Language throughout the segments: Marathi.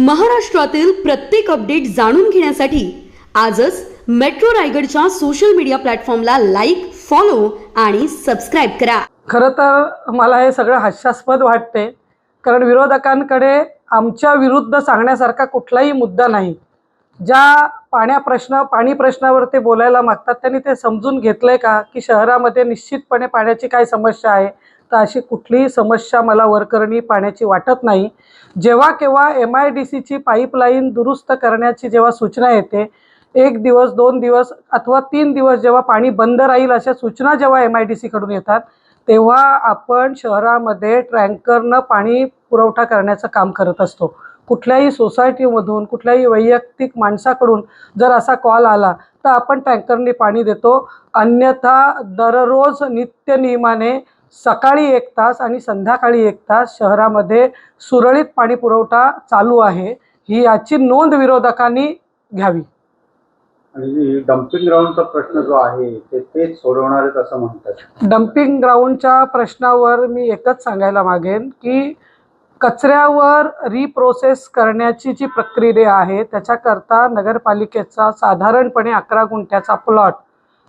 महाराष्ट्रातील प्रत्येक अपडेट जाणून घेण्यासाठी आजच मेट्रो रायगडच्या सोशल मीडिया प्लॅटफॉर्मला लाईक फॉलो आणि सबस्क्राईब करा. खरं तर मला हे सगळं हास्यास्पद वाटते कारण विरोधकांकडे आमच्या विरुद्ध सांगण्यासारखा कुठलाही मुद्दा नाही. ज्या पाण्या प्रश्न पाणी प्रश्नावर ते बोलायला मागतात त्यांनी ते समजून घेतलंय का? की शहरामध्ये निश्चितपणे पाण्याची काय समस्या आहे? तर अशी कुठलीही समस्या मला वरकरणी पाण्याची वाटत नाही. जेव्हा केव्हा एम आय डी सीची पाईपलाईन दुरुस्त करण्याची जेव्हा सूचना येते एक दिवस दोन दिवस अथवा तीन दिवस जेव्हा पाणी बंद राहील अशा सूचना जेव्हा एम आय डी सीकडून येतात तेव्हा आपण शहरामध्ये ट्रँकरनं पाणी पुरवठा करण्याचं काम करत असतो. कुठल्याही सोसायटीमधून कुठल्याही वैयक्तिक माणसाकडून जर असा कॉल आला तर आपण टँकरने पाणी देतो. अन्यथा दररोज नित्यनियमाने सकाळी एक तास आणि संध्याकाळी एक तास शहरामध्ये सुरळीत पाणी पुरवठा चालू आहे. ही याची नोंद विरोधकांनी घ्यावी. आणि डम्पिंग ग्राउंडचा प्रश्न जो आहे ते तेच सोडवणार असं म्हणतात. डम्पिंग ग्राउंडच्या प्रश्नावर मी एकच सांगायला मागेन की कचऱ्यावर रिप्रोसेस करण्याची जी प्रक्रिया आहे त्याच्याकरता नगरपालिकेचा साधारणपणे अकरा गुंठ्याचा प्लॉट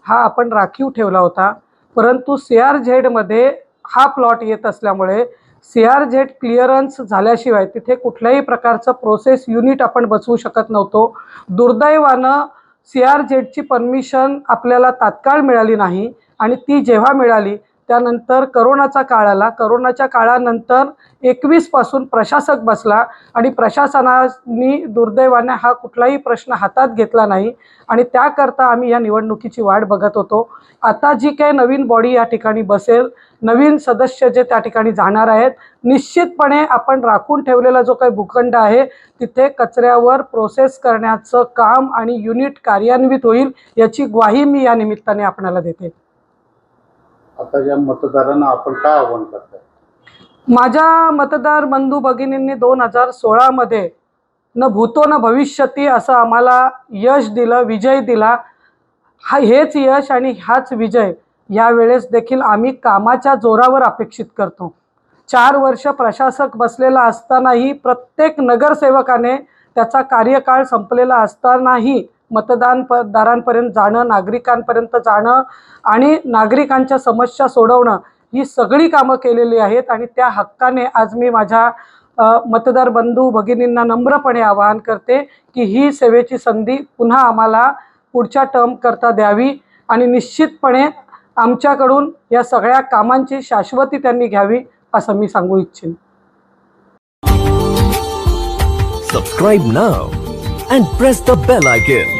हा आपण राखीव ठेवला होता. परंतु सी आर झेडमध्ये हा प्लॉट येत असल्यामुळे सी आर झेड क्लिअरन्स झाल्याशिवाय तिथे कुठल्याही प्रकारचं प्रोसेस युनिट आपण बसवू शकत नव्हतो. दुर्दैवानं सी आर झेडची परमिशन आपल्याला तात्काळ मिळाली नाही आणि ती जेव्हा मिळाली त्यानंतर करोनाचा काळ आला करोनाच्या काळानंतर एकवीसपासून प्रशासक बसला आणि प्रशासनाने दुर्दैवाने हा कुठलाही प्रश्न हातात घेतला नाही आणि त्याकरता आम्ही या निवडणुकीची वाट बघत होतो. आता जी काही नवीन बॉडी या ठिकाणी बसेल नवीन सदस्य जे त्या ठिकाणी जाणार आहेत निश्चितपणे आपण राखून ठेवलेला जो काही भूखंड आहे तिथे कचऱ्यावर प्रोसेस करण्याचं काम आणि युनिट कार्यान्वित होईल याची ग्वाही मी या निमित्ताने आपणाला देते. आता या मतदारांना आपण काय आव्हान करताय? माझ्या मतदार बंधू भगिनींनी दोन हजार सोळामध्ये न भूतो न भविष्यती असं आम्हाला यश दिलं विजय दिला. हा हेच यश आणि हाच विजय यावेळेस देखील आम्ही कामाच्या जोरावर अपेक्षित करतो. चार वर्ष प्रशासक बसलेला असतानाही प्रत्येक नगरसेवकाने त्याचा कार्यकाळ संपलेला असतानाही मतदान प दारांपर्यंत जाणं नागरिकांपर्यंत जाणं आणि नागरिकांच्या समस्या सोडवणं ही सगळी कामं केलेली आहेत आणि त्या हक्काने आज मी माझ्या मतदार बंधू भगिनींना नम्रपणे आवाहन करते की ही सेवेची संधी पुन्हा आम्हाला पुढच्या टर्म करता द्यावी आणि निश्चितपणे आमच्याकडून या सगळ्या कामांची शाश्वती त्यांनी घ्यावी असं मी सांगू इच्छिन. Subscribe now and press the bell icon